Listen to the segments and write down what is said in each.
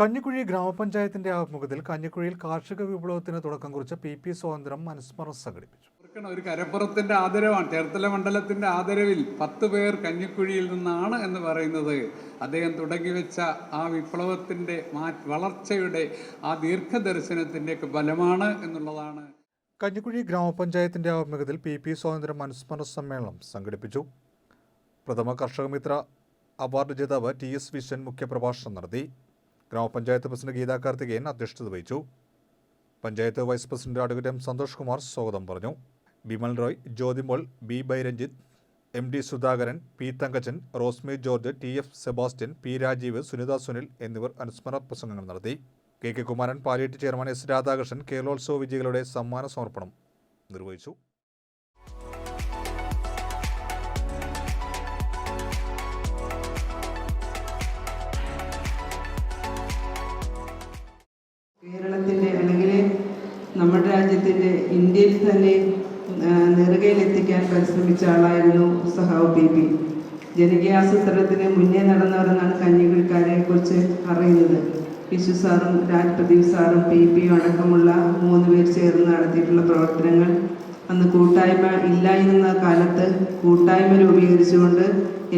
കഞ്ഞിക്കുഴി ഗ്രാമപഞ്ചായത്തിന്റെ ആഭിമുഖ്യത്തിൽ കഞ്ഞിക്കുഴിയിൽ കാർഷിക വിപ്ലവത്തിന് തുടക്കം കുറിച്ച പി പി സ്വാതന്ത്ര്യം അനുസ്മരണം സംഘടിപ്പിച്ചു. ഒരു കരപ്പുറത്തിന്റെ ആദരവാണ്. ചേർത്തല മണ്ഡലത്തിന്റെ ആദരവിൽ പത്ത് പേർ കഞ്ഞിക്കുഴിയിൽ നിന്നാണ് എന്ന് പറയുന്നത്. അദ്ദേഹം തുടങ്ങിവെച്ച ആ വിപ്ലവത്തിന്റെ വളർച്ചയുടെ ആ ദീർഘദർശനത്തിന്റെയൊക്കെ ബലമാണ് എന്നുള്ളതാണ്. കഞ്ഞിക്കുഴി ഗ്രാമപഞ്ചായത്തിന്റെ ആഭിമുഖ്യത്തിൽ പി പി സ്വാതന്ത്ര്യം അനുസ്മരണ സമ്മേളനം സംഘടിപ്പിച്ചു. പ്രഥമ കർഷകമിത്ര അവാർഡ് ജേതാവ് ടി എസ് വിശ്വൻ മുഖ്യപ്രഭാഷണം നടത്തി. ഗ്രാമപഞ്ചായത്ത് പ്രസിഡന്റ് ഗീതാ കാർത്തികേയൻ അധ്യക്ഷത വഹിച്ചു. Panchayat vice president advocate M Santhosh Kumar സ്വാഗതം പറഞ്ഞു. Bimal Roy Jyothimol B ബൈരഞ്ജിത്ത് M D Sudhakaran P Thankachan Rosmi George T F Sebastian P Rajeev Sunitha Sunil എന്നിവർ അനുസ്മരണ പ്രസംഗങ്ങൾ നടത്തി. K K Kumaran palliative chairman S Radhakrishnan കേരളോത്സവ വിജയികളുടെ സമ്മാന സമർപ്പണം നിർവഹിച്ചു. നമ്മുടെ രാജ്യത്തിന്റെ ഇന്ത്യയിൽ തന്നെ നെറുകയിലെത്തിക്കാൻ പരിശ്രമിച്ച ആളായിരുന്നു സഹാവ് ബി പി ജനകീയാസൂത്രണത്തിന് മുന്നേ നടന്നവരെന്നാണ് കഞ്ഞിക്കുഴിക്കാരെ കുറിച്ച് അറിയുന്നത്. വിശു സാറും രാജ് പ്രദീപ് സാറും പി പിയും അടക്കമുള്ള മൂന്ന് പേർ ചേർന്ന് നടത്തിയിട്ടുള്ള പ്രവർത്തനങ്ങൾ അന്ന് കൂട്ടായ്മ ഇല്ലായിരുന്ന കാലത്ത് കൂട്ടായ്മ രൂപീകരിച്ചുകൊണ്ട്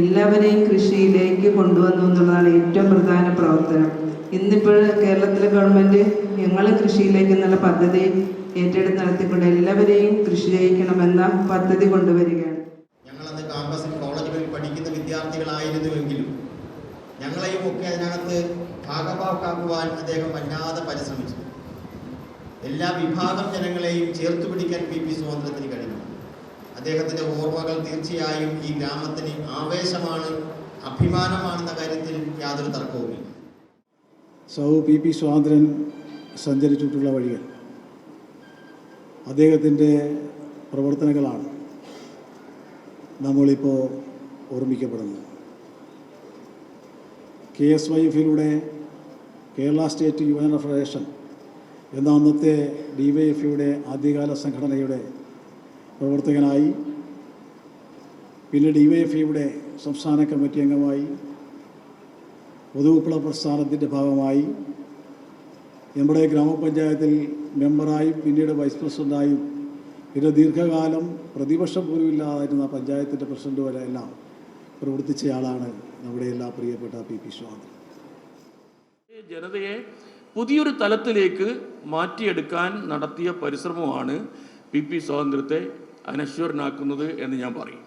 എല്ലാവരെയും കൃഷിയിലേക്ക് കൊണ്ടുവന്നു എന്നുള്ളതാണ് ഏറ്റവും പ്രധാന പ്രവർത്തനം. ഇന്നിപ്പോൾ കേരളത്തിലെ ഗവൺമെന്റ് ഞങ്ങൾ കൃഷിയിലേക്ക് എന്നുള്ള പദ്ധതി ഏറ്റെടുത്ത് നടത്തിക്കൊണ്ട് എല്ലാവരെയും കൃഷി ചെയ്യിക്കണമെന്ന പദ്ധതി കൊണ്ടുവരികയാണ്. ഞങ്ങളന്ന് കാമ്പസിൽ കോളേജുകളിൽ പഠിക്കുന്ന വിദ്യാർത്ഥികളായിരുന്നുവെങ്കിലും ഞങ്ങളെയും ഒക്കെ അതിനകത്ത് ഭാഗഭാക്കാക്കുവാൻ അദ്ദേഹം വല്ലാതെ പരിശ്രമിച്ചു. എല്ലാ വിഭാഗം ജനങ്ങളെയും ചേർത്ത് പിടിക്കാൻ പി പി സ്വാതന്ത്ര്യത്തിന് കഴിഞ്ഞു. അദ്ദേഹത്തിന്റെ ഓർമ്മകൾ തീർച്ചയായും ഈ ഗ്രാമത്തിന് ആവേശമാണ് അഭിമാനമാണെന്ന കാര്യത്തിൽ യാതൊരു തർക്കവുമില്ല. സൗ പി പി സ്വാതന്ത്ര്യൻ സഞ്ചരിച്ചിട്ടുള്ള വഴികൾ. അദ്ദേഹത്തിന്റെ പ്രവർത്തനങ്ങളാണ് നമ്മളിപ്പോൾ ഓർമ്മിക്കപ്പെടുന്നത്. കെ എസ് വൈ എഫിലൂടെ കേരള സ്റ്റേറ്റ് യുവജന ഫെഡറേഷൻ എന്ന അന്നത്തെ ഡി വൈ എഫ് യുടെ ആദ്യകാല സംഘടനയുടെ പ്രവർത്തകനായി പിന്നെ ഡി വൈ എഫ് യുടെ സംസ്ഥാന കമ്മിറ്റി അംഗമായി പൊതുവിപ്ലവ പ്രസ്ഥാനത്തിന്റെ ഭാഗമായി നമ്മുടെ ഗ്രാമപഞ്ചായത്തിൽ മെമ്പറായും പിന്നീട് വൈസ് പ്രസിഡന്റായും പിന്നെ ദീർഘകാലം പ്രതിപക്ഷം പോലും ഇല്ലാതിരുന്ന പഞ്ചായത്തിന്റെ പ്രസിഡന്റ് വരെ എല്ലാം പ്രവർത്തിച്ചയാളാണ് നമ്മുടെ എല്ലാ പ്രിയപ്പെട്ട പി പി സ്വാതന്ത്ര്യം ജനതയെ പുതിയൊരു തലത്തിലേക്ക് മാറ്റിയെടുക്കാൻ നടത്തിയ പരിശ്രമമാണ് പി പി സ്വാതന്ത്ര്യത്തെ അനശ്വരനാക്കുന്നത് എന്ന് ഞാൻ പറയും.